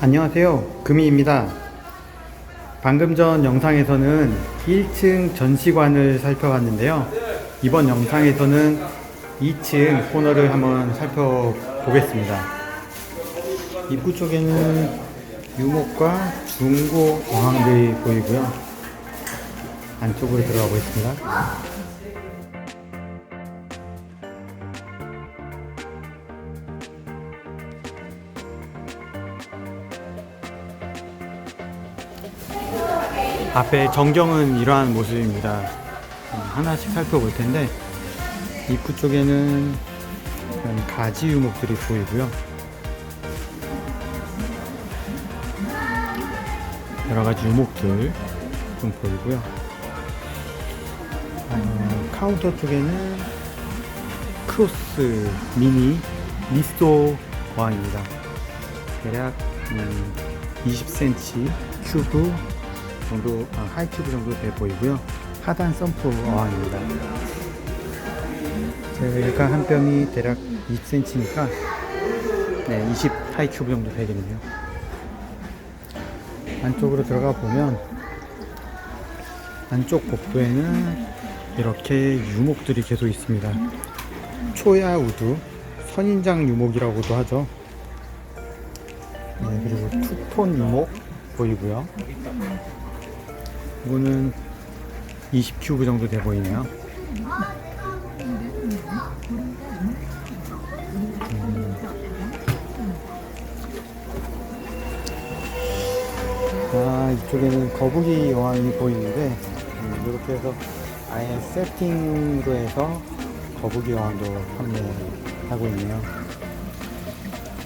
안녕하세요. 금이입니다. 방금 전 영상에서는 1층 전시관을 살펴봤는데요. 이번 영상에서는 2층 코너를 한번 살펴보겠습니다. 입구 쪽에는 유목과 중고 어항들이 보이고요. 안쪽으로 들어가 보겠습니다. 앞에 전경은 이러한 모습입니다. 음, 하나씩 살펴볼 텐데 입구 쪽에는 가지 유목들이 보이고요. 여러 가지 유목들 좀 보이고요. 어, 카운터 쪽에는 크로스 미니 미스토 어항입니다. 대략 음, 20cm 큐브 정도 아, 하이 큐브 정도 돼 보이고요. 하단 썸프 어항입니다. 제가 한 병이 대략 2cm니까 네, 20 하이 큐브 정도 되겠네요. 안쪽으로 들어가 보면 안쪽 복도에는 이렇게 유목들이 계속 있습니다. 초야 우드, 선인장 유목이라고도 하죠. 네, 그리고 투톤 유목 보이고요. 이거는 20 큐브 정도 돼 보이네요. 아 이쪽에는 거북이 여왕이 보이는데 음, 이렇게 해서 아예 세팅으로 해서 거북이 여왕도 판매하고 있네요.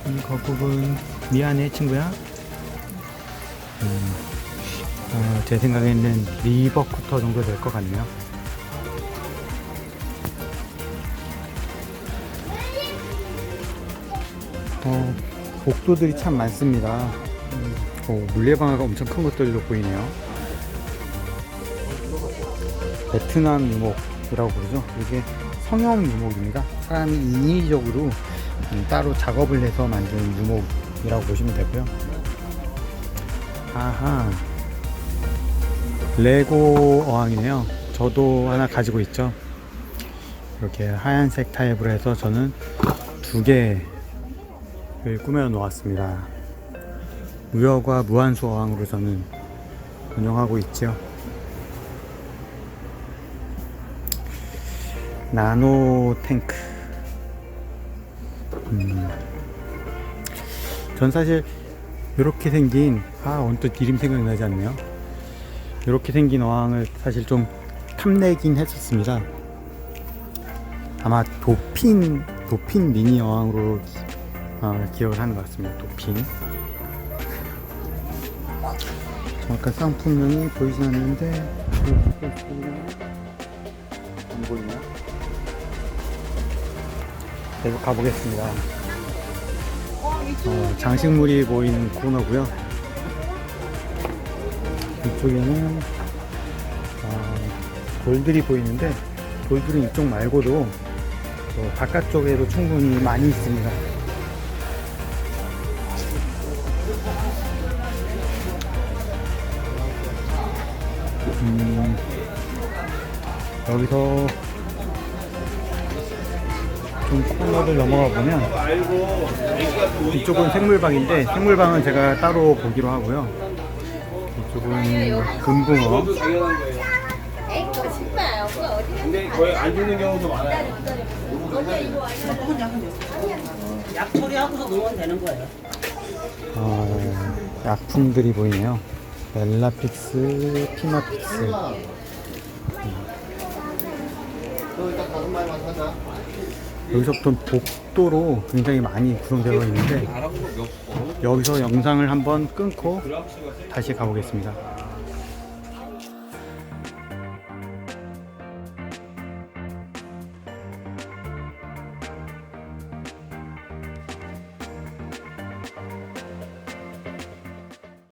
이 거북은 미안해 친구야? 음, 어, 제 생각에는 리버쿠터 정도 될 것 같네요 어, 복도들이 참 많습니다 음, 오, 물레방아가 엄청 큰 것들도 보이네요. 베트남 유목이라고 부르죠. 이게 성형 유목입니다. 사람이 인위적으로 음, 따로 작업을 해서 만든 유목이라고 보시면 되고요. 아하. 레고 어항이네요. 저도 하나 가지고 있죠. 이렇게 하얀색 타입으로 해서 저는 두 개를 꾸며 놓았습니다. 무역과 무한수 어항으로 저는 운영하고 있죠. 나노 탱크. 음. 전 사실 이렇게 생긴 아 언뜻 이름 생각나지 않네요. 이렇게 생긴 어항을 사실 좀 탐내긴 했었습니다. 아마 도핀 도핀 미니 어항으로 어, 기억을 하는 것 같습니다. 도핀. 잠깐 상품명이 보이진 않는데 안 보이나요? 계속 가보겠습니다. 어, 장식물이 보이는 코너고요. 이쪽에는 어, 돌들이 보이는데 돌들은 이쪽 말고도 또 바깥쪽에도 충분히 많이 있습니다. 음, 여기서 좀 코너를 넘어가 보면 이쪽은 생물방인데 생물방은 제가 따로 보기로 하고요. 이쪽은 금붕어, 에이, 그거 신발 그거 어디 근데 거의 안 주는 경우도 많아요. 약 처리하고서 놓으면 되는 거예요. 어, 약품들이 보이네요. 멜라픽스, 피마픽스. 여기서부터 복도로 굉장히 많이 구성되어 있는데 여기서 영상을 한번 끊고 다시 가보겠습니다.